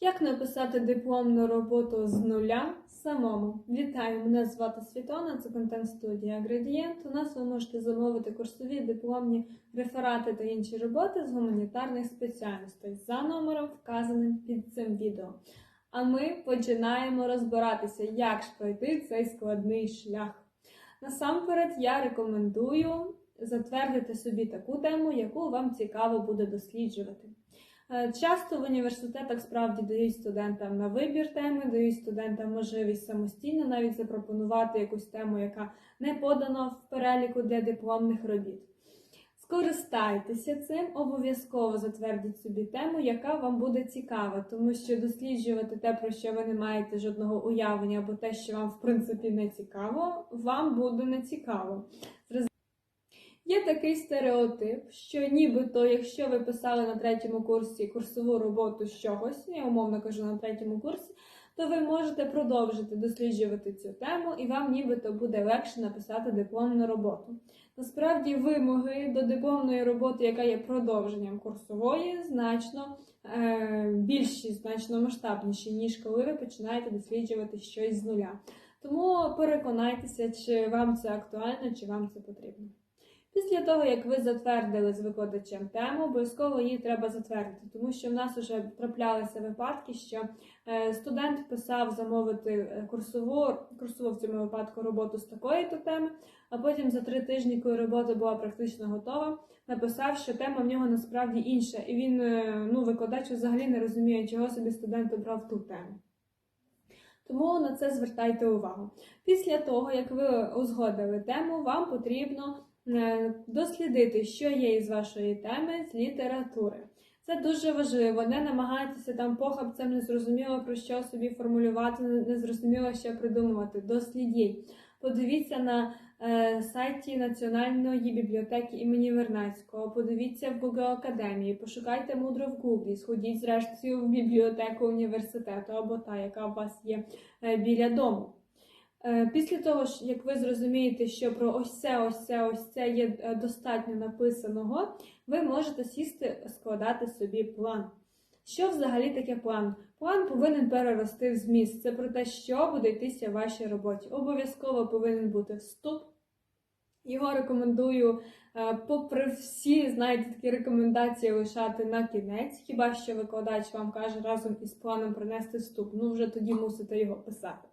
Як написати дипломну роботу з нуля самому? Вітаю! Мене звати Світлана, це контент студія Градієнт. У нас ви можете замовити курсові дипломні реферати та інші роботи з гуманітарних спеціальностей за номером, вказаним під цим відео. А ми починаємо розбиратися, як ж пройти цей складний шлях. Насамперед, я рекомендую затвердити собі таку тему, яку вам цікаво буде досліджувати. Е, Часто в університетах справді дають студентам на вибір теми, дають студентам можливість самостійно навіть запропонувати якусь тему, яка не подана в переліку для дипломних робіт. Скористайтеся цим, обов'язково затвердіть собі тему, яка вам буде цікава, тому що досліджувати те, про що ви не маєте жодного уявлення, або те, що вам в принципі не цікаво, вам буде не цікаво. Є такий стереотип, що нібито, якщо ви писали на третьому курсі курсову роботу з чогось, я умовно кажу на третьому курсі, то ви можете продовжити досліджувати цю тему, і вам нібито буде легше написати дипломну роботу. Насправді, вимоги до дипломної роботи, яка є продовженням курсової, значно е, більші, значно масштабніші, ніж коли ви починаєте досліджувати щось з нуля. Тому переконайтеся, чи вам це актуально, чи вам це потрібно. Після того, як ви затвердили з викладачем тему, обов'язково її треба затвердити, тому що в нас вже траплялися випадки, що е, студент писав замовити е, курсову, курсову в цьому випадку роботу з такої то теми, а потім за три тижні, коли робота була практично готова, написав, що тема в нього насправді інша, і він, е, ну, викладач взагалі не розуміє, чого собі студент обрав ту тему. Тому на це звертайте увагу. Після того, як ви узгодили тему, вам потрібно дослідити, що є із вашої теми з літератури. Це дуже важливо. Не намагайтеся там похабцем незрозуміло про що собі формулювати, незрозуміло що придумувати. Дослідіть. Подивіться на е, сайті Національної бібліотеки імені Вернацького, подивіться в Google Академії, пошукайте мудро в Гуглі, сходіть зрештою в бібліотеку університету або та, яка у вас є е, біля дому. Е, Після того, як ви зрозумієте, що про ось це, ось це, ось це є е, достатньо написаного, ви можете сісти, складати собі план. Що взагалі таке план? План повинен перерости в зміст. Це про те, що буде йтися в вашій роботі. Обов'язково повинен бути вступ. Його рекомендую, е, попри всі, знаєте, такі рекомендації лишати на кінець. Хіба що викладач вам каже разом із планом принести вступ, ну вже тоді мусите його писати.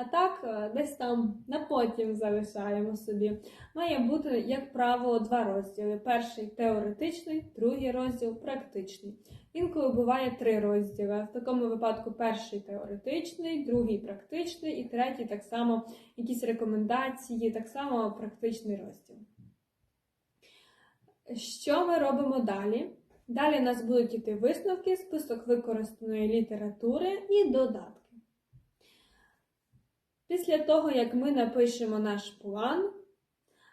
А так, е, десь там на потім залишаємо собі. Має бути, як правило, два розділи: перший теоретичний, другий розділ практичний. Інколи буває три розділи. В такому випадку перший теоретичний, другий практичний і третій так само якісь рекомендації, так само практичний розділ. Що ми робимо далі? Далі у нас будуть іти висновки, список використаної літератури і додатки. Після того, як ми напишемо наш план,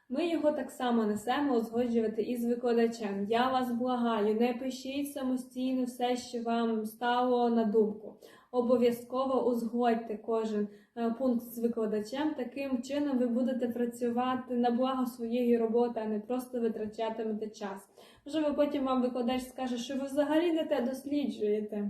ми його так само несемо узгоджувати із викладачем. Я вас благаю, не пишіть самостійно все, що вам стало на думку. Обов'язково узгодьте кожен е, пункт з викладачем. Таким чином ви будете працювати на благо своєї роботи, а не просто витрачатимете час. Можливо, потім вам викладач скаже, що ви взагалі не те досліджуєте.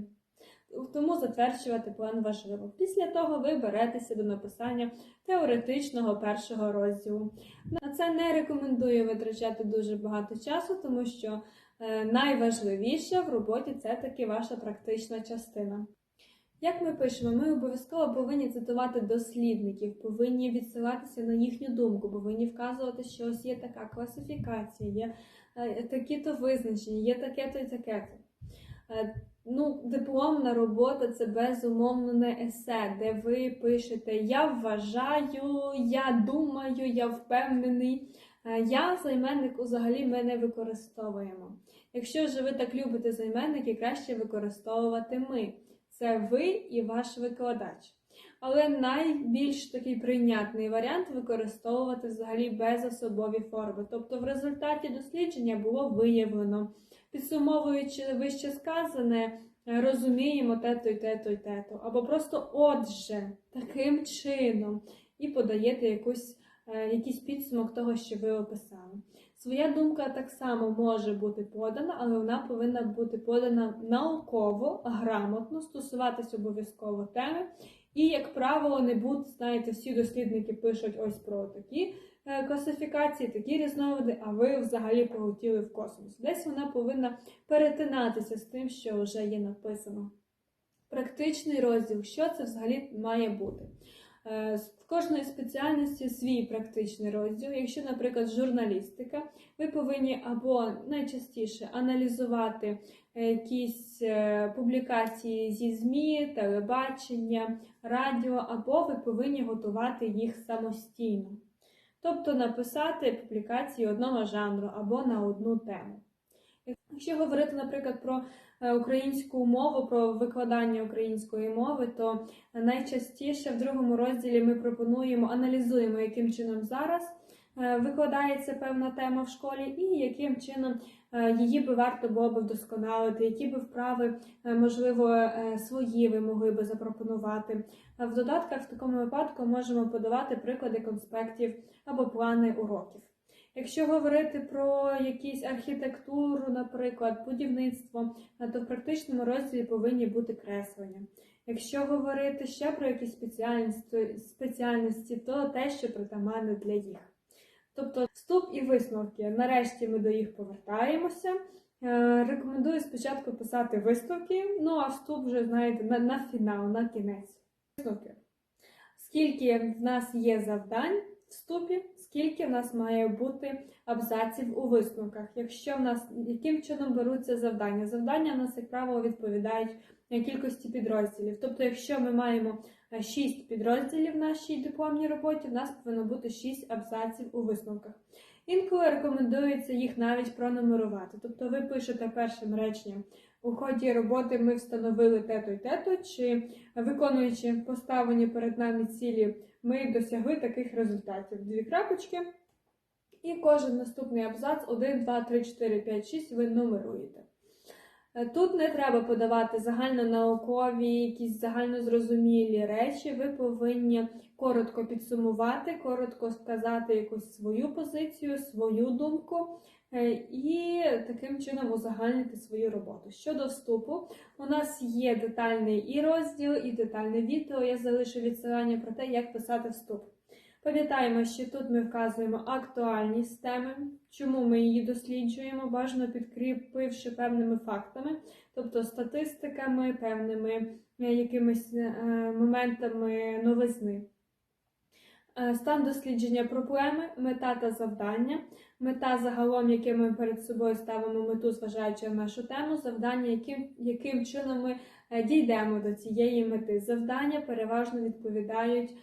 Тому затверджувати план важливо. Після того ви беретеся до написання теоретичного першого розділу. На це не рекомендую витрачати дуже багато часу, тому що е, найважливіше в роботі це таки ваша практична частина. Як ми пишемо, ми обов'язково повинні цитувати дослідників, повинні відсилатися на їхню думку, повинні вказувати, що ось є така класифікація, є е, такі-то визначення, є таке-то і таке-то. Ну, дипломна робота це безумовно не есе, де ви пишете Я вважаю, я думаю, я впевнений. Е, Я займенник взагалі ми не використовуємо. Якщо ж ви так любите займенники, краще використовувати ми. Це ви і ваш викладач. Але найбільш такий прийнятний варіант використовувати взагалі безособові форми. Тобто, в результаті дослідження було виявлено. Підсумовуючи вище сказане, розуміємо те-то і те-то і те-то. Або просто отже, таким чином, і подаєте якусь, е, якийсь підсумок того, що ви описали. Своя думка так само може бути подана, але вона повинна бути подана науково, грамотно, стосуватись обов'язково теми. І, як правило, не будуть, знаєте, всі дослідники пишуть ось про такі е, класифікації, такі різновиди, а ви взагалі полетіли в космос. Десь вона повинна перетинатися з тим, що вже є написано. Практичний розділ, що це взагалі має бути? Е, В кожної спеціальності свій практичний розділ. Якщо, наприклад, журналістика, ви повинні або найчастіше аналізувати якісь е, публікації зі ЗМІ, телебачення, радіо, або ви повинні готувати їх самостійно. Тобто написати публікації одного жанру або на одну тему. Якщо говорити, наприклад, про е, українську мову, про викладання української мови, то найчастіше в другому розділі ми пропонуємо, аналізуємо, яким чином зараз викладається певна тема в школі, і яким чином е, її би варто було би вдосконалити, які би вправи, е, можливо, е, свої ви могли би запропонувати. В додатках в такому випадку можемо подавати приклади конспектів або плани уроків. Якщо говорити про якісь архітектуру, наприклад, будівництво, то в практичному розділі повинні бути креслення. Якщо говорити ще про якісь спеціальності, спеціальності, то те, що притаманне для їх. Тобто вступ і висновки. Нарешті ми до їх повертаємося. Е, Рекомендую спочатку писати висновки, ну а вступ вже знаєте на, на фінал, на кінець. Висновки. Скільки в нас є завдань в вступі, скільки в нас має бути абзаців у висновках. Якщо в нас яким чином беруться завдання? Завдання в нас, як правило, відповідають е, кількості підрозділів. Тобто, якщо ми маємо 6 підрозділів в нашій дипломній роботі, в нас повинно бути 6 абзаців у висновках. Інколи рекомендується їх навіть пронумерувати. Тобто ви пишете першим реченням у ході роботи ми встановили те-то і те-то, чи виконуючи поставлені перед нами цілі, ми досягли таких результатів. Дві крапочки. І кожен наступний абзац 1, 2, 3, 4, 5, 6 ви нумеруєте. Е, Тут не треба подавати загальнонаукові, якісь загальнозрозумілі речі. Ви повинні коротко підсумувати, коротко сказати якусь свою позицію, свою думку е, і таким чином узагальнити свою роботу. Щодо вступу, у нас є детальний і розділ, і детальне відео. Я залишу відсилання про те, як писати вступ. Пам'ятаємо, що тут ми вказуємо актуальність теми, чому ми її досліджуємо, бажано підкріпивши певними фактами, тобто статистиками, певними е, якимись е, моментами новизни. Е, Стан дослідження проблеми, мета та завдання, мета загалом, яке ми перед собою ставимо мету, зважаючи на нашу тему, завдання, яким, яким чином ми дійдемо до цієї мети. Завдання переважно відповідають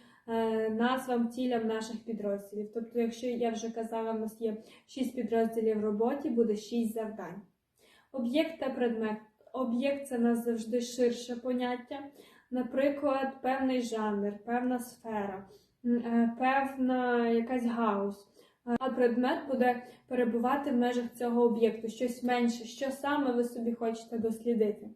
назвам, цілям наших підрозділів. Тобто, якщо я вже казала, у нас є 6 підрозділів в роботі, буде 6 завдань. Об'єкт та предмет. Об'єкт це нас завжди ширше поняття. Наприклад, певний жанр, певна сфера, е, певна якась гаузь. А предмет буде перебувати в межах цього об'єкту, щось менше, що саме ви собі хочете дослідити.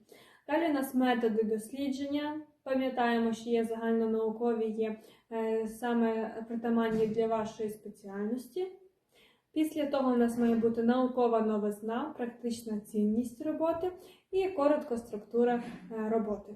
Далі у нас методи дослідження. Пам'ятаємо, що є загальнонаукові, є е, саме притаманні для вашої спеціальності. Після того у нас має бути наукова новизна, практична цінність роботи і коротко структура е, роботи.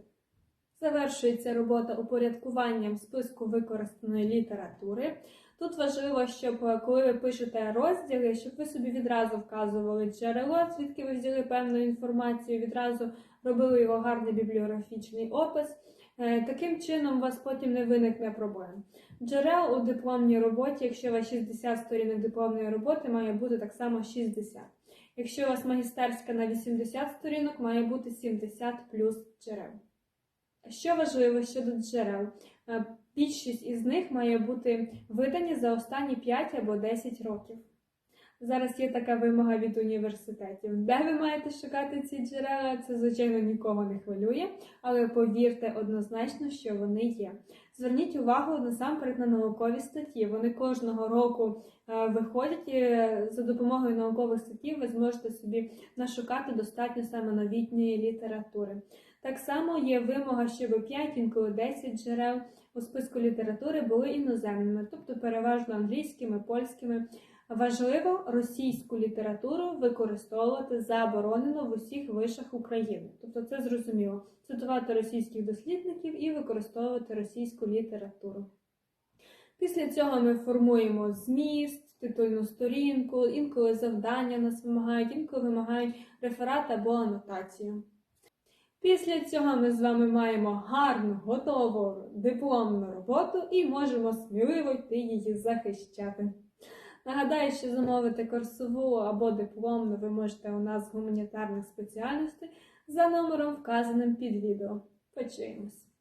Завершується робота упорядкуванням списку використаної літератури. Тут важливо, щоб е, коли ви пишете розділи, щоб ви собі відразу вказували джерело, звідки ви взяли певну інформацію, відразу робили його гарний бібліографічний опис. Е, Таким чином, у вас потім не виникне проблем. Джерел у дипломній роботі, якщо у вас 60 сторінок дипломної роботи, має бути так само 60. Якщо у вас магістерська на 80 сторінок, має бути 70 плюс джерел. Що важливо щодо джерел? Е, Більшість із них має бути видані за останні 5 або 10 років. Зараз є така вимога від університетів. Де ви маєте шукати ці джерела? Це, звичайно, нікого не хвилює, але повірте однозначно, що вони є. Зверніть увагу насамперед на наукові статті. Вони кожного року е, виходять і е, за допомогою наукових статей ви зможете собі нашукати достатньо саме новітньої літератури. Так само є вимога, щоб 5, інколи 10 джерел у списку літератури були іноземними, тобто переважно англійськими, польськими. Важливо російську літературу використовувати заборонено в усіх вишах України. Тобто це зрозуміло. Цитувати російських дослідників і використовувати російську літературу. Після цього ми формуємо зміст, титульну сторінку, інколи завдання нас вимагають, інколи вимагають реферат або анотацію. Після цього ми з вами маємо гарну, готову дипломну роботу і можемо сміливо йти її захищати. Нагадаю, що замовити курсову або дипломну ви можете у нас гуманітарних спеціальностей за номером, вказаним під відео. Почуємось!